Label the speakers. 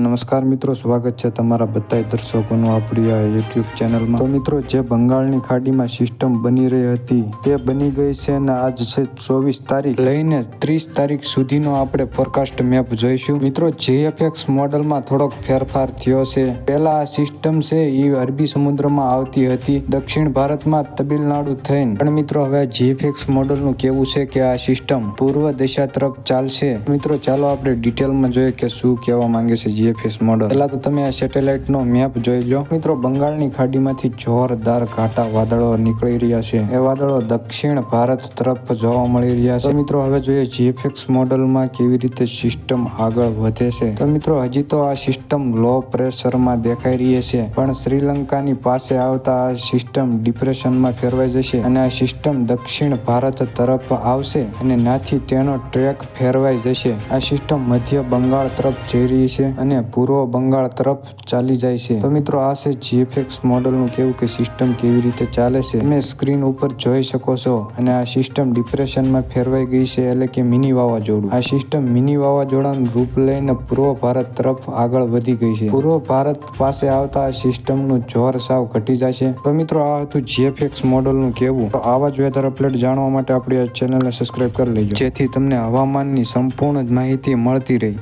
Speaker 1: નમસ્કાર મિત્રો, સ્વાગત છે તમારા બધા દર્શકોનું આપણી આ યુટ્યુબ ચેનલમાં તો મિત્રો, જે બંગાળની ખાડીમાં સિસ્ટમ બની રહી હતી, તે બની ગઈ છે અને આજ છે ચોવીસ તારીખ. લઈને ત્રીસ તારીખ સુધીનો આપણે ફોરકાસ્ટ મેપ જોઈશું. મિત્રો જીએફએક્સ મોડલમાં થોડોક ફેરફાર થયો છે, પહેલા આ સિસ્ટમ છે એ અરબી સમુદ્રમાં આવતી હતી, દક્ષિણ ભારતમાં તમિલનાડુ થઈને. પણ મિત્રો, હવે જીએફએક્સ મોડલનું કેવું છે કે આ સિસ્ટમ પૂર્વ દિશા તરફ ચાલશે? મિત્રો, ચાલો આપણે ડિટેલમાં જોઈએ કે શું કહેવા માંગે છે જીએફએસ મોડલ પહેલા તો તમે આ સેટેલાઇટનો મેપ જોઈ લો. મિત્રો, બંગાળની ખાડીમાંથી જોરદાર ઘાટા વાદળો નીકળી રહ્યા છે. એ વાદળો દક્ષિણ ભારત તરફ જોવા મળી રહ્યા છે. મિત્રો, હવે જોઈએ જીએફએક્સ મોડલમાં કેવી રીતે સિસ્ટમ આગળ વધે છે. તો મિત્રો, હજી તો આ સિસ્ટમ લો પ્રેશરમાં દેખાઈ રહી છે. પણ શ્રીલંકાની પાસે આવતા આ સિસ્ટમ ડિપ્રેશનમાં ફેરવાઈ જશે અને આ સિસ્ટમ દક્ષિણ ભારત તરફ આવશે અને નાથી તેનો ટ્રેક ફેરવાઈ જશે. આ સિસ્ટમ મધ્ય બંગાળ તરફ જઈ રહી છે અને પૂર્વ બંગાળ તરફ ચાલી જાય છે. તો મિત્રો, આ છે જીએફએક્સ મોડલનું કેવું કે સિસ્ટમ કેવી રીતે ચાલે છે? તમે સ્ક્રીન ઉપર જોઈ શકો છો અને આ સિસ્ટમ ડિપ્રેશનમાં ફેરવાઈ ગઈ છે એટલે કે મિની વાવાઝોડું. આ સિસ્ટમ મિની વાવાઝોડાનું રૂપ લઈને પૂર્વ ભારત તરફ આગળ વધી ગઈ છે. પૂર્વ ભારત પાસે આવતા આ સિસ્ટમનું જોર સાવ ઘટી જાય છે તો મિત્રો, આ હતું જીએફએક્સ મોડલનું કેવું? તો આવા જ વેધર અપડેટ જાણવા માટે આપણી આ ચેનલને સબસ્ક્રાઇબ કરી લેજો. જેથી તમને હવામાનની સંપૂર્ણ માહિતી મળતી રહી.